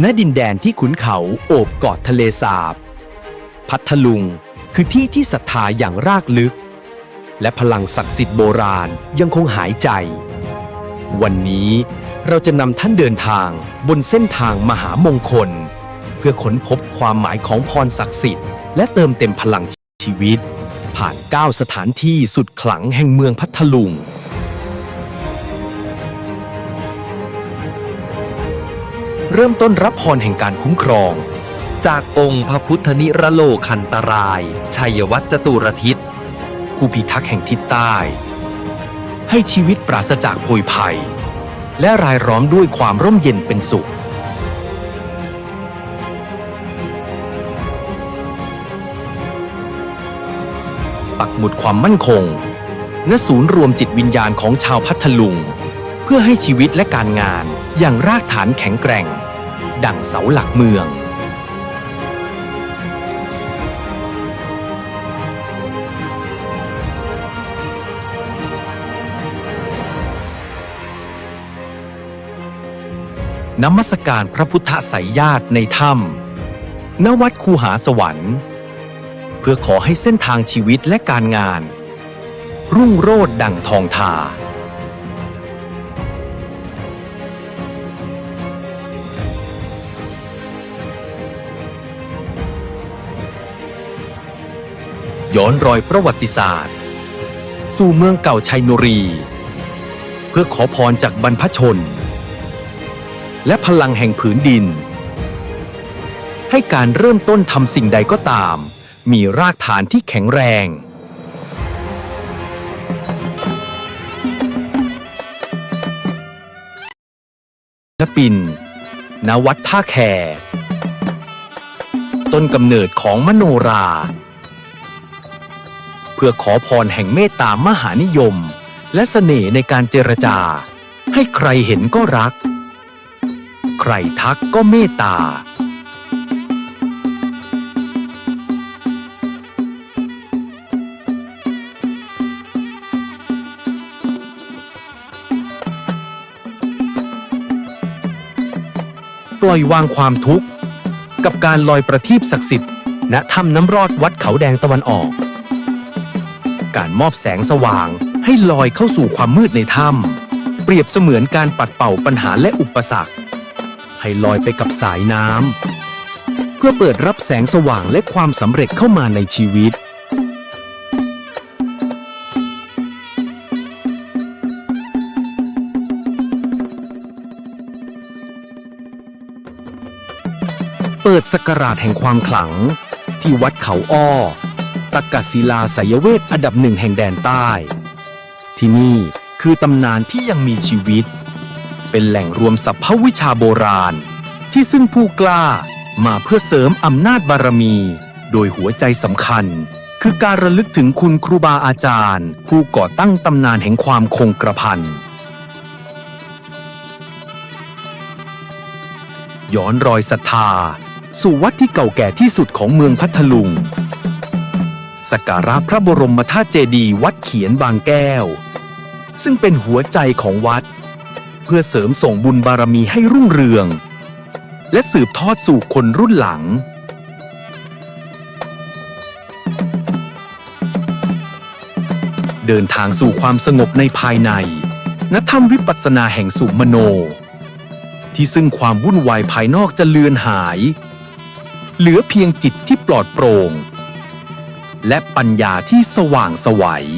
ณดินแดนที่ขุนเขาโอบกอดทะเลสาบ พัทลุงคือที่ที่ศรัทธาอย่างรากลึก และพลังศักดิ์สิทธิ์โบราณยังคงหายใจ วันนี้เราจะนำท่านเดินทางบนเส้นทางมหามงคล เพื่อค้นพบความหมายของพรศักดิ์สิทธิ์ และเติมเต็มพลังชีวิต ผ่าน 9 สถานที่สุดขลังแห่งเมืองพัทลุง เริ่มต้นรับพรแห่งการคุ้มครอง จากองค์พระพุทธนิรโลคันตราย ชัยวัจจตุรทิศผู้พิทักษ์แห่งทิศใต้ ให้ชีวิตปราศจากโพยภัย และรายล้อมด้วยความร่มเย็นเป็นสุข ปักหมุดความมั่นคงณศูนย์รวมจิตวิญญาณของชาวพัทลุง พื่อให้ชีวิตและการงานอย่างรากฐานแข็งแกร่ง ดั่งเสาหลักเมืองนมัสการพระพุทธไสยญาติในถ้ำณวัดคูหาสวรรค์ เพื่อขอให้เส้นทางชีวิตและการงาน รุ่งโรจน์ดั่งทองทา ย้อนรอยประวัติศาสตร์ สู่เมืองเก่าชัยนุรี เพื่อขอพรจากบรรพชน และพลังแห่งผืนดิน ให้การเริ่มต้นทำสิ่งใดก็ตาม มีรากฐานที่แข็งแรงศิลปินณวัดท่าแค ต้นกำเนิดของมโนรา พื่อขอพรแห่งเมตตามหานิยม และเสน่ห์ในการเจรจา ให้ใครเห็นก็รัก ใครทักก็เมตตา ปล่อยวางความทุกข์ กับการลอยประทีปศักดิ์สิทธิ์ณถ้ำน้ำรอดวัดเขาแดงตะวันออก การมอบแสงสว่าง ให้ลอยเข้าสู่ความมืดในถ้ำเปรียบเสมือนการปัดเป่าปัญหาและอุปสรรค ให้ลอยไปกับสายน้ำเพื่อเปิดรับแสงสว่างและความสำเร็จเข้ามาในชีวิต เปิดสกราชแห่งความขลังที่วัดเขาอ้อ ตะกศิลาสายเวทอันดับหนึ่งแห่งแดนใต้ ที่นี่คือตำนานที่ยังมีชีวิต เป็นแหล่งรวมสรรพวิชาโบราณ ที่ซึ่งผู้กล้ามาเพื่อเสริมอำนาจบารมี โดยหัวใจสำคัญ คือการระลึกถึงคุณครูบาอาจารย์ ผู้ก่อตั้งตำนานแห่งความคงกระพันย้อนรอยศรัทธา สู่วัดที่เก่าแก่ที่สุดของเมืองพัทลุง สักการะพระบรมธาตุเจดีย์วัดเขียนบางแก้ว ซึ่งเป็นหัวใจของวัด เพื่อเสริมส่งบุญบารมีให้รุ่งเรือง และสืบทอดสู่คนรุ่นหลัง เดินทางสู่ความสงบในภายในณถ้ำวิปัสสนาแห่งสุมโน ที่ซึ่งความวุ่นวายภายนอกจะเลือนหาย เหลือเพียงจิตที่ปลอดโปร่ง และปัญญาที่สว่างสวัย